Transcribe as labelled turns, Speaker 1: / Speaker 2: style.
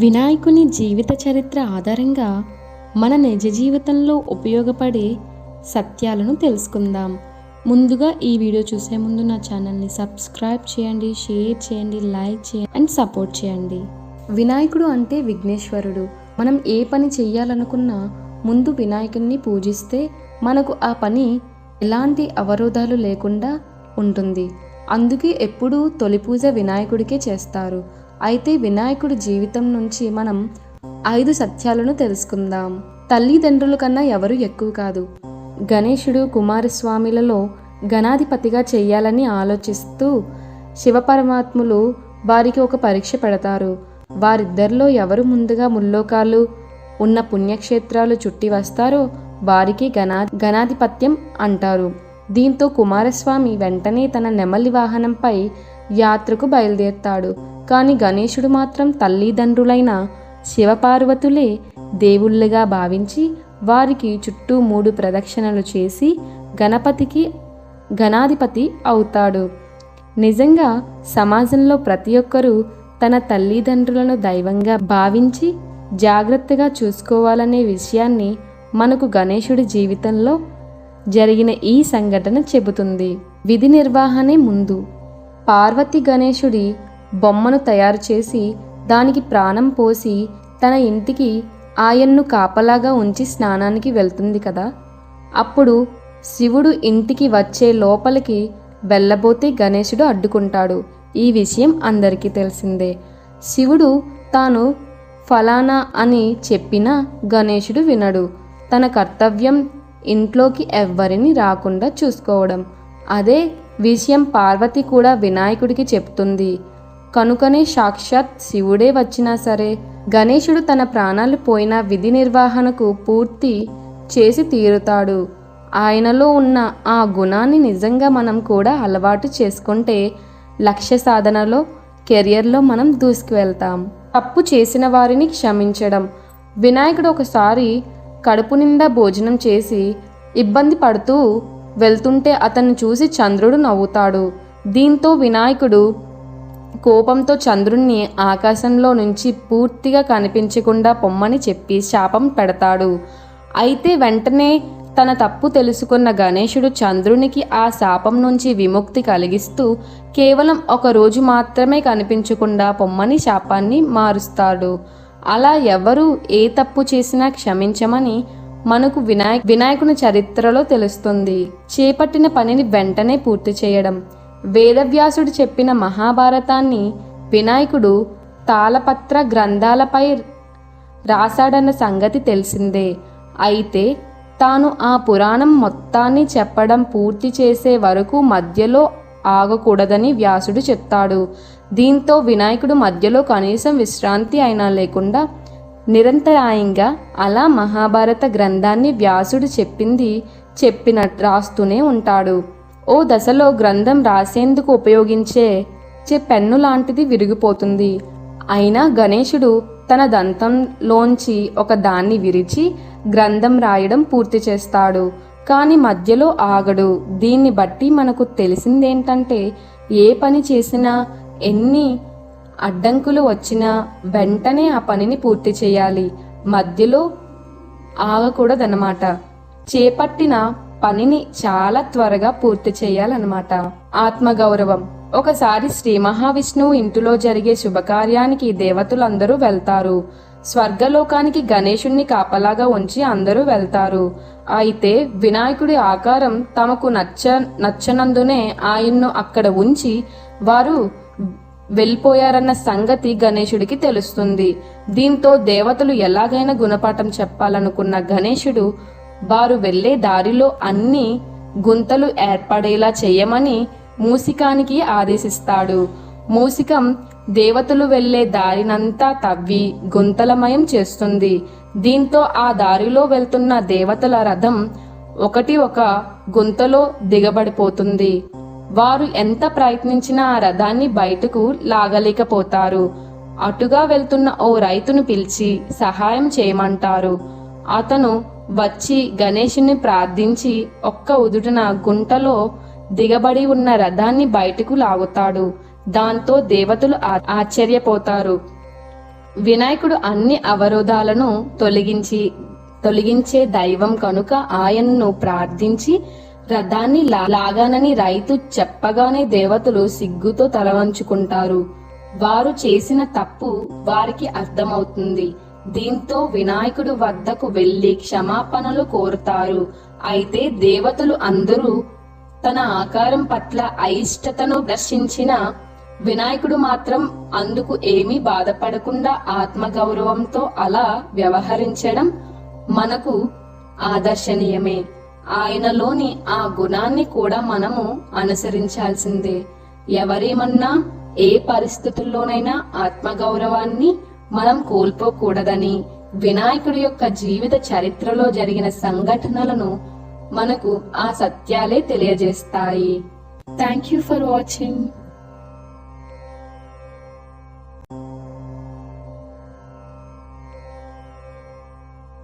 Speaker 1: వినాయకుని జీవిత చరిత్ర ఆధారంగా మన నిజ జీవితంలో ఉపయోగపడే సత్యాలను తెలుసుకుందాం. ముందుగా ఈ వీడియో చూసే ముందు నా ఛానల్ని సబ్స్క్రైబ్ చేయండి షేర్ చేయండి లైక్ చేయండి అండ్ సపోర్ట్ చేయండి. వినాయకుడు అంటే విఘ్నేశ్వరుడు. మనం ఏ పని చేయాలనుకున్నా ముందు వినాయకుడిని పూజిస్తే మనకు ఆ పని ఎలాంటి అవరోధాలు లేకుండా ఉంటుంది. అందుకే ఎప్పుడూ తొలి పూజ వినాయకుడికే చేస్తారు. అయితే వినాయకుడి జీవితం నుంచి మనం ఐదు సత్యాలను తెలుసుకుందాం. తల్లిదండ్రుల కన్నా ఎవరు ఎక్కువ కాదు. గణేశుడు కుమారస్వామిలలో గణాధిపతిగా చేయాలని ఆలోచిస్తూ శివపరమాత్ములు వారికి ఒక పరీక్ష పెడతారు. వారిద్దరిలో ఎవరు ముందుగా ముల్లోకాలు ఉన్న పుణ్యక్షేత్రాలు చుట్టి వస్తారో వారికి గణా గణాధిపత్యం అంటారు. దీంతో కుమారస్వామి వెంటనే తన నెమలి వాహనంపై యాత్రకు బయలుదేరుతాడు. కానీ గణేశుడు మాత్రం తల్లిదండ్రులైన శివపార్వతులే దేవుళ్ళుగా భావించి వారికి చుట్టూ మూడు ప్రదక్షిణలు చేసి గణపతికి గణాధిపతి అవుతాడు. నిజంగా సమాజంలో ప్రతి ఒక్కరూ తన తల్లిదండ్రులను దైవంగా భావించి జాగ్రత్తగా చూసుకోవాలనే విషయాన్ని మనకు గణేశుడి జీవితంలో జరిగిన ఈ సంఘటన చెబుతుంది. విధి నిర్వహణే ముందు. పార్వతి గణేశుడి బొమ్మను తయారు చేసి దానికి ప్రాణం పోసి తన ఇంటికి ఆయన్ను కాపలాగా ఉంచి స్నానానికి వెళ్తుంది కదా. అప్పుడు శివుడు ఇంటికి వచ్చే లోపలికి వెళ్ళబోతే గణేశుడు అడ్డుకుంటాడు. ఈ విషయం అందరికీ తెలిసిందే. శివుడు తాను ఫలానా అని చెప్పినా గణేశుడు వినడు. తన కర్తవ్యం ఇంట్లోకి ఎవ్వరిని రాకుండా చూసుకోవడం. అదే విషయం పార్వతి కూడా వినాయకుడికి చెప్తుంది. కనుకనే సాక్షాత్ శివుడే వచ్చినా సరే గణేశుడు తన ప్రాణాలు పోయిన విధి నిర్వహణకు పూర్తి చేసి తీరుతాడు. ఆయనలో ఉన్న ఆ గుణాన్ని నిజంగా మనం కూడా అలవాటు చేసుకుంటే లక్ష్య సాధనలో కెరియర్లో మనం దూసుకువెళ్తాం. తప్పు చేసిన వారిని క్షమించడం వినాయకుడు ఒకసారి కడుపు నిండా భోజనం చేసి ఇబ్బంది పడుతూ వెళ్తుంటే అతన్ని చూసి చంద్రుడు నవ్వుతాడు. దీంతో వినాయకుడు కోపంతో చంద్రుణ్ణి ఆకాశంలో నుంచి పూర్తిగా కనిపించకుండా పొమ్మని చెప్పి శాపం పెడతాడు. అయితే వెంటనే తన తప్పు తెలుసుకున్న గణేశుడు చంద్రునికి ఆ శాపం నుంచి విముక్తి కలిగిస్తూ కేవలం ఒక రోజు మాత్రమే కనిపించకుండా పొమ్మని శాపాన్ని మారుస్తాడు. అలా ఎవరు ఏ తప్పు చేసినా క్షమించమని మనకు వినాయక్ వినాయకుని చరిత్రలో తెలుస్తుంది. చేపట్టిన పనిని వెంటనే పూర్తి చేయడం. వేదవ్యాసుడు చెప్పిన మహాభారతాన్ని వినాయకుడు తాళపత్ర గ్రంథాలపై రాశాడన్న సంగతి తెలిసిందే. అయితే తాను ఆ పురాణం మొత్తాన్ని చెప్పడం పూర్తి చేసే వరకు మధ్యలో ఆగకూడదని వ్యాసుడు చెప్తాడు. దీంతో వినాయకుడు మధ్యలో కనీసం విశ్రాంతి అయినా లేకుండా నిరంతరాయంగా అలా మహాభారత గ్రంథాన్ని వ్యాసుడు చెప్పింది చెప్పినట్టు రాస్తూనే ఉంటాడు. ఓ దశలో గ్రంథం రాసేందుకు ఉపయోగించే చే పెన్ను లాంటిది విరిగిపోతుంది. అయినా గణేశుడు తన దంతంలోంచి ఒక దాన్ని విరిచి గ్రంథం రాయడం పూర్తి చేస్తాడు. కానీ మధ్యలో ఆగడు. దీన్ని బట్టి మనకు తెలిసిందేంటంటే ఏ పని చేసినా ఎన్ని అడ్డంకులు వచ్చినా వెంటనే ఆ పనిని పూర్తి చేయాలి. మధ్యలో ఆగకూడదన్నమాట. చేపట్టిన పనిని చాలా త్వరగా పూర్తి చేయాలన్నమాట. ఆత్మగౌరవం. ఒకసారి శ్రీ మహావిష్ణువు ఇంటిలో జరిగే శుభకార్యానికి దేవతలందరూ వెళ్తారు. స్వర్గలోకానికి గణేశుణ్ణి కాపలాగా ఉంచి అందరూ వెళ్తారు. అయితే వినాయకుడి ఆకారం తమకు నచ్చ నచ్చనందునే ఆయన్ను అక్కడ ఉంచి వారు వెళ్ళిపోయారన్న సంగతి గణేశుడికి తెలుస్తుంది. దీంతో దేవతలు ఎలాగైనా గుణపాఠం చెప్పాలనుకున్న గణేశుడు వారు వెళ్ళే దారిలో అన్ని గుంతలు ఏర్పడేలా చేయమని మూసికానికి ఆదేశిస్తాడు. మూసికం దేవతలు వెళ్ళే దారినంతా తవ్వి గుంతలమయం చేస్తుంది. దీంతో ఆ దారిలో వెళ్తున్న దేవతల రథం ఒకటి ఒక గుంతలో దిగబడిపోతుంది. వారు ఎంత ప్రయత్నించినా ఆ రథాన్ని బయటకు లాగలేకపోతారు. అటుగా వెళ్తున్న ఓ రైతును పిలిచి సహాయం చేయమంటారు. అతను వచ్చి గణేషుని ప్రార్థించి ఒక్క ఉదుటన గుంటలో దిగబడి ఉన్న రథాన్ని బయటకు లాగుతాడు. దాంతో దేవతలు ఆశ్చర్యపోతారు. వినాయకుడు అన్ని అవరోధాలను తొలగించి తొలగించే దైవం కనుక ఆయన్ను ప్రార్థించి రథాన్ని లా- లాగానని రైతు చెప్పగానే దేవతలు సిగ్గుతో తలవంచుకుంటారు వారు చేసిన తప్పు వారికి అర్థమవుతుంది. దీంతో వినాయకుడు వద్దకు వెళ్ళి క్షమాపణలు కోరుతారు. అయితే దేవతలు అందరూ తన ఆకారం పట్ల అయిష్టతను దర్శించిన వినాయకుడు మాత్రం అందుకు ఏమీ బాధపడకుండా ఆత్మగౌరవంతో అలా వ్యవహరించడం మనకు ఆదర్శనీయమే. ఆయనలోని ఆ గుణాన్ని కూడా మనము అనుసరించాల్సిందే. ఎవరేమన్నా ఏ పరిస్థితుల్లోనైనా ఆత్మగౌరవాన్ని మనం కోల్పోకూడదని వినాయకుడి యొక్క జీవిత చరిత్రలో జరిగిన సంఘటనలను మనకు ఆ సత్యాలే తెలియజేస్తాయి. Thank you for watching